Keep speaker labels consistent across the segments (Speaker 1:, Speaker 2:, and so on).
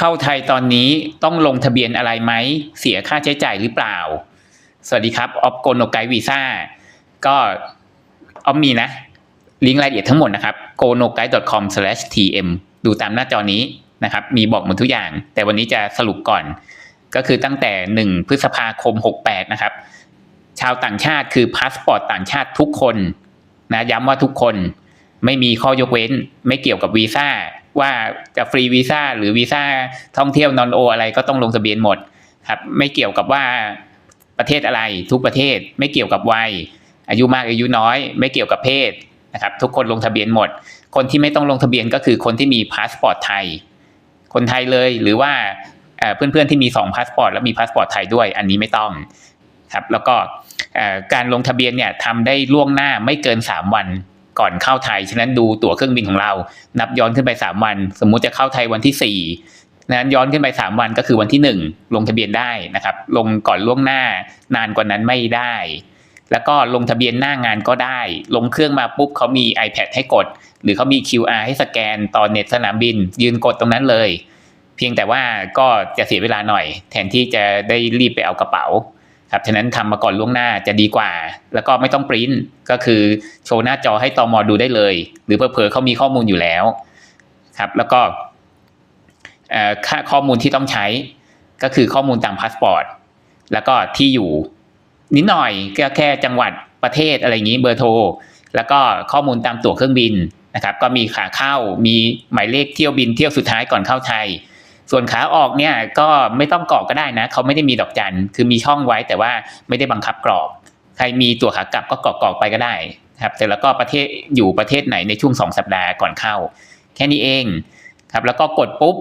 Speaker 1: เข้าไทยตอนนี้ต้องลงทะเบียนอะไรไหม เสียค่าใช้จ่ายหรือเปล่า สวัสดีครับ ออฟโกโนไกวีซ่าก็ออฟมีนะ ลิงก์รายละเอียดทั้งหมดนะครับ g o n o g u i d e c o m t m ดูตามหน้าจอนี้นะครับ มีบอกหมดทุกอย่าง แต่วันนี้จะสรุปก่อน ก็คือตั้งแต่ 1 พฤษภาคม 68 นะครับ ชาวต่างชาติคือพาสปอร์ตต่างชาติทุกคนนะย้ำว่าทุกคนไม่มีข้อยกเว้น ไม่เกี่ยวกับวีซ่า ว่าจะฟรีวีซ่าหรือวีซ่าท่องเที่ยวนอนโออะไรก็ต้องลงทะเบียนหมดครับไม่เกี่ยวกับว่าประเทศอะไรทุกประเทศไม่เกี่ยวกับวัย อายุมากอายุน้อย ไม่เกี่ยวกับเพศนะครับทุกคนลงทะเบียนหมด คนที่ไม่ต้องลงทะเบียนก็คือคนที่มีพาสปอร์ตไทย คนไทยเลยหรือว่าเพื่อนๆที่มี2พาสปอร์ตแล้วมีพาสปอร์ตไทยด้วยอันนี้ไม่ต้องครับแล้วก็การลงทะเบียนเนี่ยทำได้ล่วงหน้าไม่เกิน 3 วัน ก่อนเข้าไทย ฉะนั้นดูตั๋วเครื่องบินของเรา นับย้อนขึ้นไป 3 วัน สมมุติจะเข้าไทยวันที่ 4 นั้นย้อนขึ้นไป 3 วันก็คือวันที่ 1 ลงทะเบียนได้นะครับ ลงก่อนล่วงหน้านานกว่านั้นไม่ได้ แล้วก็ลงทะเบียนหน้างานก็ได้ ลงเครื่องมาปุ๊บเขามี iPad ให้กด หรือเขามี QR ให้สแกนตอนเน็ตสนามบิน ยืนกดตรงนั้นเลย เพียงแต่ว่าก็จะเสียเวลาหน่อย แทนที่จะได้รีบไปเอากระเป๋า ครับฉะนั้นทำมาก่อนล่วงหน้าจะดีกว่า แล้วก็ไม่ต้องปริ้นก็คือโชว์หน้าจอให้ตอมอดูได้เลย หรือเพอๆเขามีข้อมูลอยู่แล้วครับแล้วก็ค่าข้อมูลที่ต้องใช้ก็คือข้อมูลตามพาสปอร์ตแล้วก็ที่อยู่ นิดหน่อยก็แค่จังหวัดประเทศอะไรอย่างนี้เบอร์โทร แล้วก็ข้อมูลตามตั๋วเครื่องบินนะครับ ก็มีขาเข้ามีหมายเลขเที่ยวบินเที่ยวสุดท้ายก่อนเข้าไทย ส่วนขาออกเนี่ยก็ไม่ต้องกรอกก็ได้นะเขาไม่ได้มีดอกจันคือมีช่องไว้แต่ว่าไม่ได้บังคับกรอก ใครมีตัวขากลับก็กรอกกรอกไปก็ได้ครับแต่แล้วก็ประเทศอยู่ประเทศไหนในช่วงสองสัปดาห์ก่อนเข้า แค่นี้เองครับแล้วก็กดปุ๊บ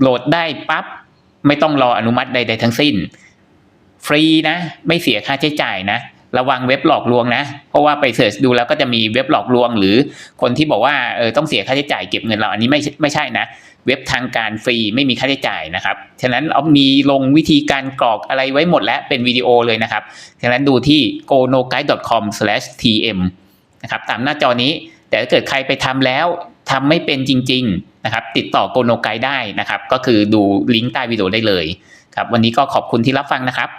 Speaker 1: โหลดได้ปั๊บไม่ต้องรออนุมัติใด ๆ ทั้งสิ้น ฟรีนะ ไม่เสียค่าใช้จ่ายนะ ระวังเว็บหลอกลวงนะ เพราะว่าไปเสิร์ชดูแล้วก็จะมีเว็บหลอกลวง หรือคนที่บอกว่าเออต้องเสียค่าใช้จ่ายเก็บเงินเราอันนี้ไม่ไม่ใช่นะ เว็บทางการฟรีไม่มีค่าใช้จ่ายนะครับ ฉะนั้นเอามีลงวิธีการกรอกอะไรไว้หมดแล้วเป็นวิดีโอเลยนะครับ ฉะนั้นดูที่ gonoguide.com/tm นะครับตามหน้าจอนี้ แต่ถ้าเกิดใครไปทำแล้วทำไม่เป็นจริง ๆนะครับ ติดต่อ Gono Guide ได้นะครับ ก็คือดูลิงก์ใต้วิดีโอได้เลยครับ วันนี้ก็ขอบคุณที่รับฟังนะครับ